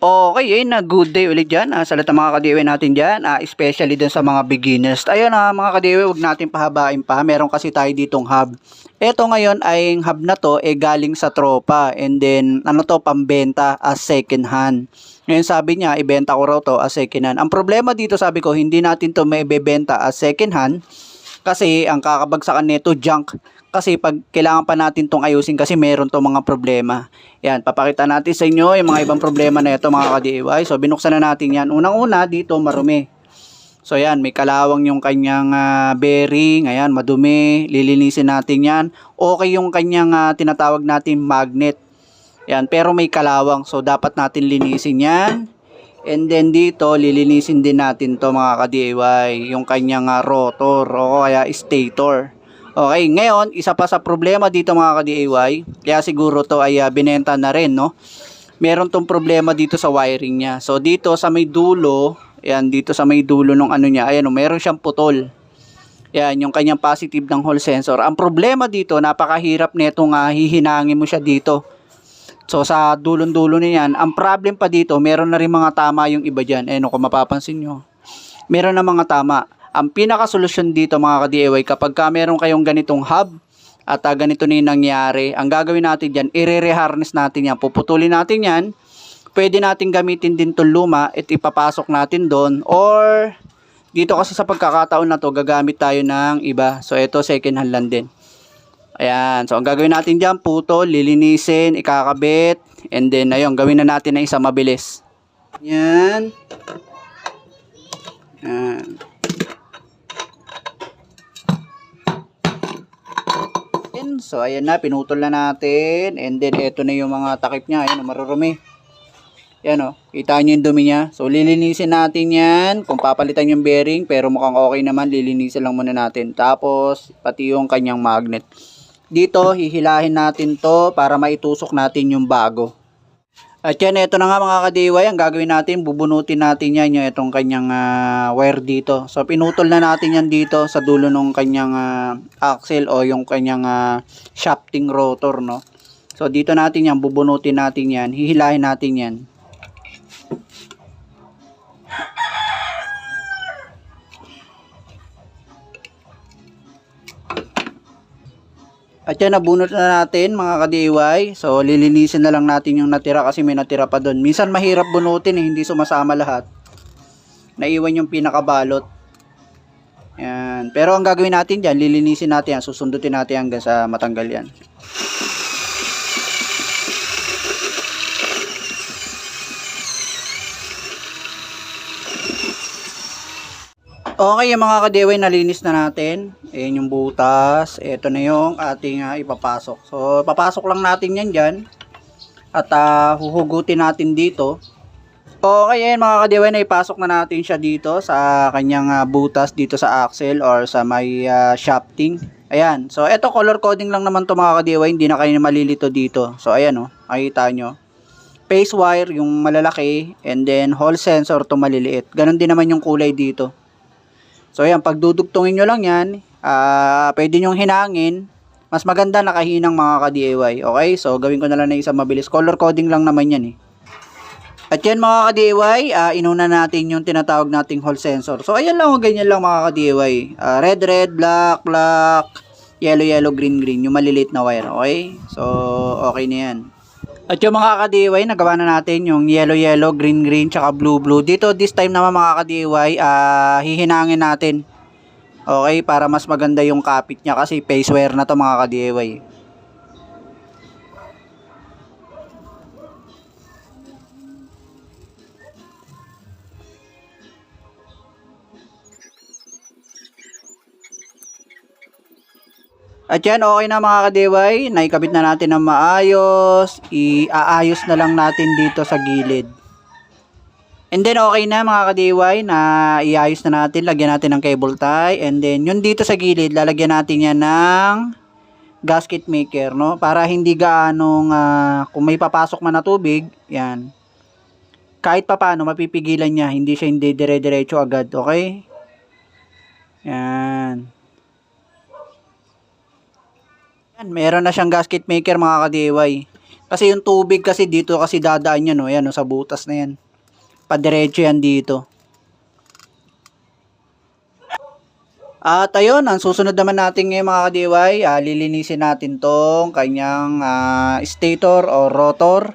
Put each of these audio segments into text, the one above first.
Okay, ayun na, good day ulit dyan. Ah, sa lahat ng mga kadiwe natin dyan, ah, especially dun sa mga beginners. Ayun na, mga kadiwe, huwag natin pahabain pa. Meron kasi tayo ditong hub. Ito ngayon ay yung hub na to, eh galing sa tropa. And then, ano to, pambenta as second hand. Ngayon sabi niya, ibenta ko raw to as second hand. Ang problema dito, sabi ko, hindi natin to may bebenta as second hand. Kasi ang kakabagsakan nito junk. Kasi pag kailangan pa natin tong ayusin kasi meron tong mga problema. Yan, papakita natin sa inyo yung mga ibang problema na ito mga ka-DIY. So binuksan na natin yan. Unang-una dito marumi. So yan, may kalawang yung kanyang ah, bearing. Ayan, madumi. Lilinisin natin yan. Okay yung kanyang ah, tinatawag natin magnet. Yan, pero may kalawang. So dapat natin linisin yan. And then dito, lilinisin din natin to mga ka-DIY, yung kanyang ah, rotor o kaya stator. Okay, ngayon, isa pa sa problema dito mga ka-DIY, kaya siguro to ay ah, binenta na rin, no? Meron tong problema dito sa wiring niya. So dito sa may dulo, yan dito sa may dulo ng ano niya, ayan, oh, meron siyang putol. Yan, yung kanyang positive ng hall sensor. Ang problema dito, napakahirap netong uh, hihinangin mo siya dito. So sa dulon-dulo na yan, ang problem pa dito, meron na rin mga tama yung iba dyan. Eh, no, kung mapapansin nyo. Meron na mga tama. Ang pinaka-solusyon dito mga ka-DIY, kapag ka meron kayong ganitong hub, at ah, ganito na yung nangyari, ang gagawin natin dyan, i-re-harness natin yan. Puputulin natin yan. Pwede natin gamitin din itong luma at ipapasok natin doon. Or, dito kasi sa pagkakataon na to gagamit tayo ng iba. So, ito second hand lang din. Ayan. So, ang gagawin natin dyan, puto, lilinisin, ikakabit, and then, ayun, gawin na natin na isa mabilis. Yan. Yan. So, ayan na, pinutol na natin, and then, ito na yung mga takip niya, ayan, marurumi. Yan o, kita nyo yung dumi niya. So, lilinisin natin yan. Kung papalitan yung bearing, pero mukhang okay naman, lilinisin lang muna natin. Tapos, pati yung kanyang magnet. Dito, hihilahin natin to para maitusok natin yung bago. At yan, ito na nga mga ka-DIY, ang gagawin natin, bubunutin natin yan yung itong kanyang ah, wire dito. So, pinutol na natin yan dito sa dulo ng kanyang ah, axle o yung kanyang ah, shafting rotor, no? So, dito natin yan, bubunutin natin yan, hihilahin natin yan. At yan, nabunot na natin mga ka-DIY. So, lilinisin na lang natin yung natira kasi may natira pa doon. Minsan mahirap bunutin eh, hindi sumasama lahat. Naiwan yung pinakabalot. Yan. Pero ang gagawin natin dyan, lilinisin natin yan. Susundutin natin hanggang sa matanggal yan. Okay, yung mga kadeway, nalinis na natin. Ayan yung butas. Ito na yung ating ah, ipapasok. So, papasok lang natin yan dyan. At ah, huhugutin natin dito. Okay, ayan mga kadeway, na ipasok na natin siya dito sa kanyang ah, butas dito sa axle or sa may ah, shafting. Ayan. So, ito color coding lang naman to mga kadeway. Hindi na kayo malilito dito. So, ayan o. Oh, makikita nyo. Phase wire, yung malalaki. And then, hall sensor to maliliit. Ganon din naman yung kulay dito. So ayan, pag dudugtungin nyo lang yan, ah pwede nyong hinangin. Mas maganda nakahinang mga ka-DIY. Okay? So gawin ko na lang na isang mabilis. Color coding lang naman yan eh. At yan mga ka-DIY, ah inuna natin yung tinatawag nating hall sensor. So ayan lang, ganyan lang mga ka-DIY. Ah, red, red, black, black, yellow, yellow, green, green. Yung maliliit na wire. Okay? So okay na yan. At yung mga ka-DIY, nagawa na natin yung yellow, yellow, green, green, tsaka blue, blue. Dito, this time naman mga ka-DIY, ah, hihinangin natin. Okay, para mas maganda yung kapit niya kasi face wear na to mga ka-DIY. At yan, okay na mga ka-DIY. Naikabit na natin ng maayos. Iaayos na lang natin dito sa gilid. And then okay na mga ka-DIY na iayos na natin. Lagyan natin ng cable tie. And then yun dito sa gilid, lalagyan natin yan ng gasket maker, no? Para hindi gaanong, ah, kung may papasok man na tubig, yan. kahit pa paano mapipigilan niya, hindi siya hindi dire-diretso agad, okay? Yan. Yan, meron na siyang gasket maker mga ka-DIY. Kasi yung tubig kasi dito kasi dadaan yan, no? Yan, no, sa butas na yan. Padiretso yan dito. At ayun, ang susunod naman natin ngayon mga ka-DIY, ah, lilinisin natin tong kanyang ah, stator o rotor.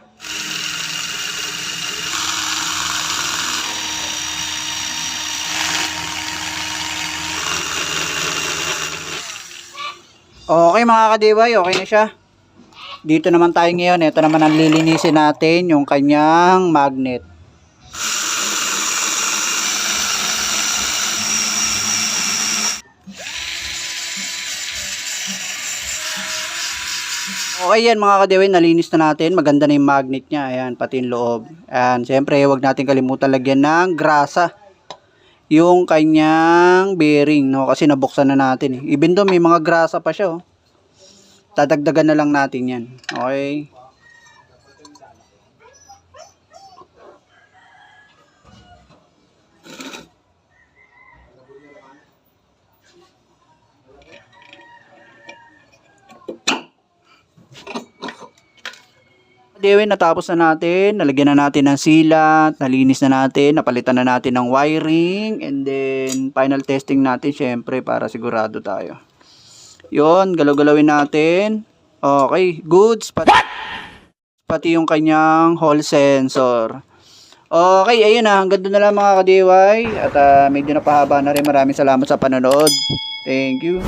Okay mga ka-DIY, okay na siya. Dito naman tayo ngayon, ito naman ang lilinisin natin yung kanyang magnet. Okay yan mga kadiwin, nalinis na natin. Maganda na yung magnet niya. Ayan, pati yung loob. Ayan, siyempre, huwag natin kalimutan lagyan ng grasa. Yung kanyang bearing, no? Kasi nabuksan na natin. Eh. Even though may mga grasa pa siya, oh. Dadagdagan na lang natin yan. Okay. Dewin, natapos na natin. Nalagyan na natin ng silat. Nalinis na natin. Napalitan na natin ng wiring. And then, final testing natin syempre para sigurado tayo. Yon, galaw-galawin natin. Okay, goods. Pati, pati yung kanyang hall sensor. Okay, ayun na. Hanggang doon na lang mga ka-DIY. At ah, medyo napahaba na rin. Maraming salamat sa panonood. Thank you.